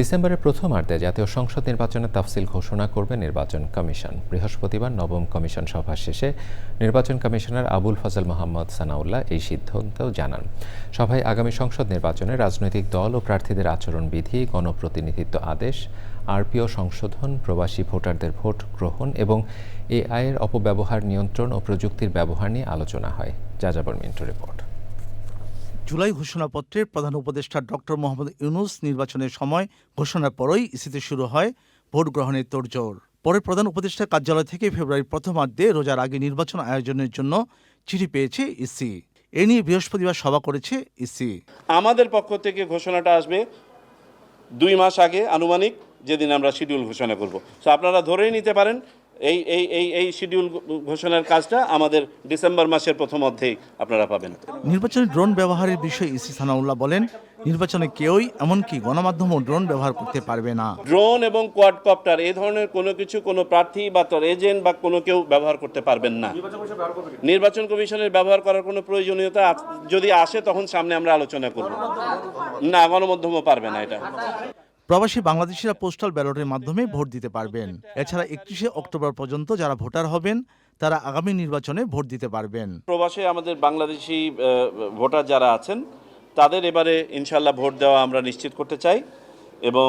ডিসেম্বরের প্রথমার্ধে জাতীয় সংসদ নির্বাচনের তাফসিল ঘোষণা করবে নির্বাচন কমিশন। বৃহস্পতিবার নবম কমিশন সভা শেষে নির্বাচন কমিশনার আবুল ফজল মোহাম্মদ সানাউল্লাহ এই সিদ্ধান্ত জানান। সভায় আগামী সংসদ নির্বাচনে রাজনৈতিক দল ও প্রার্থীদের আচরণবিধি গণপ্রতিনিধিত্ব আদেশ, আরপিও সংশোধন, প্রবাসী ভোটারদের ভোট গ্রহণ এবং এআইয়ের অপব্যবহার নিয়ন্ত্রণ ও প্রযুক্তির ব্যবহার নিয়ে আলোচনা হয়। যাযাবর মিন্টু রিপোর্ট। জুলাই ঘোষণাপত্রে প্রধান উপদেষ্টা ডক্টর মোহাম্মদ ইউনুস নির্বাচনের সময় ঘোষণার পরই ইসিতে শুরু হয় ভোট গ্রহণের তোড়জোড়। পরে প্রধান উপদেষ্টা কার্যালয় থেকে ফেব্রুয়ারির প্রথমার্ধে রোজার আগে নির্বাচন আয়োজনের জন্য চিঠি পেয়েছে ইসি। এ নিয়ে বৃহস্পতিবার সভা করেছে ইসি। আমাদের পক্ষ থেকে ঘোষণাটা আসবে দুই মাস আগে আনুমানিক, যেদিন আমরা শিডিউল ঘোষণা করব। তো আপনারা ধরেই নিতে পারেন এই এই এই এই শিডিউল ঘোষণার কাজটা আমাদের ডিসেম্বর মাসের প্রথম অর্ধেই আপনারা পাবেন। নির্বাচনে ড্রোন ব্যবহারের বিষয়ে ইসি সানাউল্লাহ বলেন নির্বাচনে কেউই এমনকি গণমাধ্যমও ড্রোন ব্যবহার করতে পারবে না। ড্রোন এবং কোয়াডকপ্টার এই ধরনের কোনো কিছু কোনো প্রার্থী বা তার এজেন্ট বা কোনো কেউ ব্যবহার করতে পারবেন না। নির্বাচন কমিশনের ব্যবহার করার কোনো প্রয়োজনীয়তা যদি আসে তখন সামনে আমরা আলোচনা করব। না গণমাধ্যমও পারবে না এটা। প্রবাসী বাংলাদেশিরা পোস্টাল ব্যালটের মাধ্যমে ভোট দিতে পারবেন। এছাড়া একত্রিশে অক্টোবর পর্যন্ত যারা ভোটার হবেন তারা আগামী নির্বাচনে ভোট দিতে পারবেন। প্রবাসে আমাদের বাংলাদেশি ভোটার যারা আছেন তাদের এবারে ইনশাল্লাহ ভোট দেওয়া আমরা নিশ্চিত করতে চাই এবং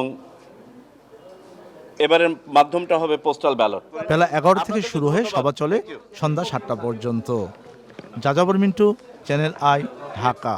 এবারের মাধ্যমটা হবে পোস্টাল ব্যালট বেলা এগারো থেকে শুরু হয়ে সভা চলে সন্ধ্যা সাতটা পর্যন্ত। যাযাবর মিন্টু চ্যানেল আই ঢাকা।